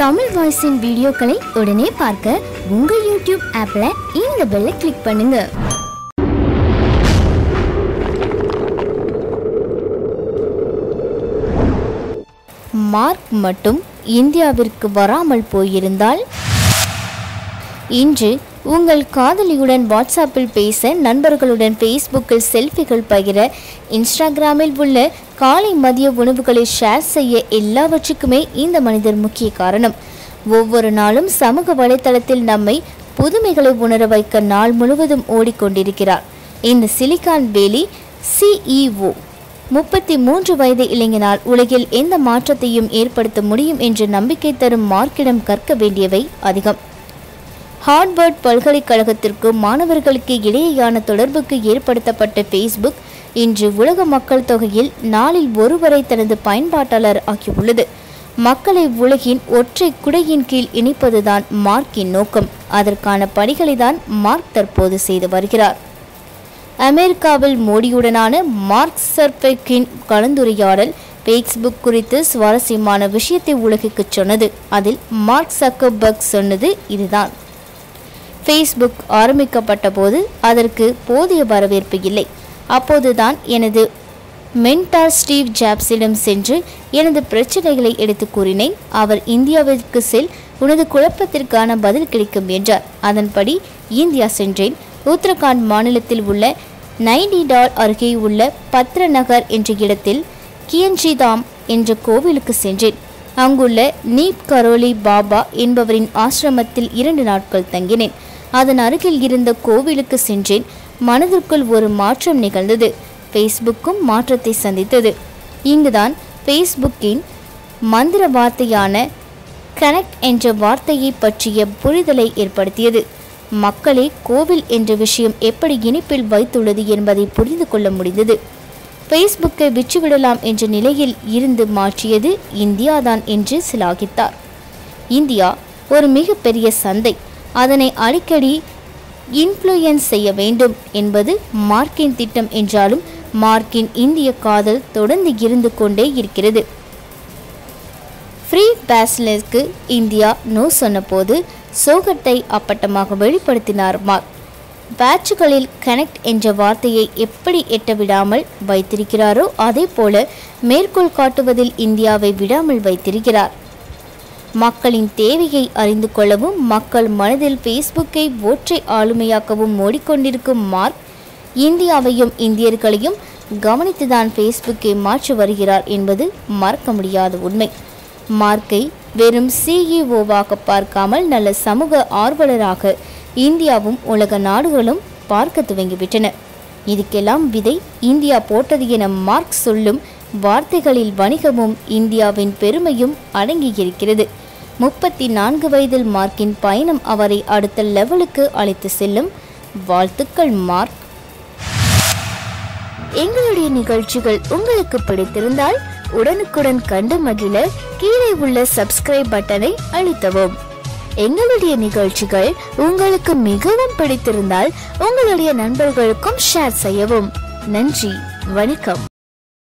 தமிழ் வாய்ஸின் வீடியோக்களை உடனே பார்க்க உங்கள் யூடியூப் ஆப்பில் இந்த பெல்லை கிளிக் பண்ணுங்க. மார்க் மட்டும் இந்தியாவிற்கு வராமல் போயிருந்தால் இன்று உங்கள் காதலியுடன் வாட்ஸ்அப்பில் பேச நண்பர்களுடன் ஃபேஸ்புக்கில் செல்ஃபிகள் பகிர இன்ஸ்டாகிராமில் உள்ள காலை மதிய உணவுகளை ஷேர் செய்ய எல்லாவற்றுக்குமே இந்த மனிதர் முக்கிய காரணம். ஒவ்வொரு நாளும் சமூக வலைத்தளத்தில் நம்மை புதுமைகளை உணர வைக்க நாள் முழுவதும் ஓடிக்கொண்டிருக்கிறார். இந்த சிலிகான் வேலி சிஇஓ முப்பத்தி மூன்று வயது இளைஞனால் உலகில் எந்த மாற்றத்தையும் ஏற்படுத்த முடியும் என்று நம்பிக்கை தரும் மார்க்கிடம் கற்க வேண்டியவை அதிகம். ஹார்வர்ட் பல்கலைக்கழகத்திற்கு மாணவர்களுக்கு இடையேயான தொடர்புக்கு ஏற்படுத்தப்பட்ட ஃபேஸ்புக் இன்று உலக மக்கள் தொகையில் நாளில் ஒருவரை தனது பயன்பாட்டாளர் ஆக்கியுள்ளது. மக்களை உலகின் ஒற்றை குடையின் கீழ் இணைப்பதுதான் மார்க்கின் நோக்கம். அதற்கான பணிகளை தான் மார்க் தற்போது செய்து வருகிறார். அமெரிக்காவில் மோடியுடனான மார்க் சர்பெக்கின் கலந்துரையாடல் ஃபேஸ்புக் குறித்து சுவாரஸ்யமான விஷயத்தை உலகுக்கு சொன்னது. அதில் மார்க் சக்கர்பர்க் சொன்னது இதுதான். ஃபேஸ்புக் ஆரம்பிக்கப்பட்ட போது அதற்கு போதிய வரவேற்பு இல்லை. அப்போதுதான் எனது மென்டார் ஸ்டீவ் ஜாப்ஸிடம் சென்று எனது பிரச்சனைகளை எடுத்து கூறினேன். அவர் இந்தியாவிற்கு செல் உனது குழப்பத்திற்கான பதில் கிடைக்கும் என்றார். அதன்படி இந்தியா சென்றேன். உத்தரகாண்ட் மாநிலத்தில் உள்ள நைனிடால் அருகே உள்ள பத்ர நகர் என்ற இடத்தில் கியன்ஜிதாம் என்ற கோவிலுக்கு சென்றேன். அங்குள்ள நீப் கரோலி பாபா என்பவரின் ஆசிரமத்தில் இரண்டு நாட்கள் தங்கினேன். அதன் அருகில் இருந்த கோவிலுக்கு சென்றேன். மனதிற்குள் ஒரு மாற்றம் நிகழ்ந்தது. ஃபேஸ்புக்கும் மாற்றத்தை சந்தித்தது. இங்குதான் ஃபேஸ்புக்கின் மந்திர வார்த்தையான கனெக்ட் என்ற வார்த்தையை பற்றிய புரிதலை ஏற்படுத்தியது. மக்களே கோவில் என்ற விஷயம் எப்படி இணைப்பில் வைத்துள்ளது என்பதை புரிந்து கொள்ள முடிந்தது. ஃபேஸ்புக்கை விற்றுவிடலாம் என்ற நிலையில் இருந்து மாற்றியது இந்தியாதான் என்று சிலாகித்தார். இந்தியா ஒரு மிகப்பெரிய சந்தை. அதனை அடிக்கடி இன்ஃப்ளூயன்ஸ் செய்ய வேண்டும் என்பது மார்க்கின் திட்டம் என்றாலும் மார்க்கின் இந்திய காதல் தொடர்ந்து இருந்து கொண்டே இருக்கிறது. ஃப்ரீ பேஸ்லருக்கு இந்தியா நோ சொன்னபோது சோகத்தை அப்பட்டமாக வெளிப்படுத்தினார் மார்க். பேட்சுகளில் கனெக்ட் என்ற வார்த்தையை எப்படி எட்ட விடாமல் வைத்திருக்கிறாரோ அதே போல மேற்கோள் காட்டுவதில் இந்தியாவை விடாமல் வைத்திருக்கிறார். மக்களின் தேவையை அறிந்து கொள்ளவும் மக்கள் மனதில் ஃபேஸ்புக்கை ஒற்றை ஆளுமையாக்கவும் ஓடிக்கொண்டிருக்கும் மார்க் இந்தியாவையும் இந்தியர்களையும் கவனித்துதான் ஃபேஸ்புக்கை மாற்றி வருகிறார் என்பது மறக்க முடியாத உண்மை. மார்க்கை வெறும் சிஇஓவாக பார்க்காமல் நல்ல சமூக ஆர்வலராக இந்தியாவும் உலக நாடுகளும் பார்க்க துவங்கிவிட்டன. இதுக்கெல்லாம் விதை இந்தியா போட்டது என மார்க் சொல்லும் வார்த்தைகளில் வணிகமும் இந்தியாவின் பெருமையும் அடங்கியிருக்கிறது. முப்பத்தி நான்கு வயதில் மார்க்கின் பயணம் அவரை அடுத்த லெவலுக்கு அழைத்து செல்லும். வாழ்த்துக்கள் மார்க். எங்களுடைய நிகழ்ச்சிகள் உங்களுக்கு பிடித்திருந்தால் உடனுக்குடன் கண்டு மகிழ கீழே உள்ள சப்ஸ்கிரைப் பட்டனை அழுத்தவும். எங்களுடைய நிகழ்ச்சிகள் உங்களுக்கு மிகவும் பிடித்திருந்தால் உங்களுடைய நண்பர்களுக்கும் ஷேர் செய்யவும். நன்றி வணக்கம்.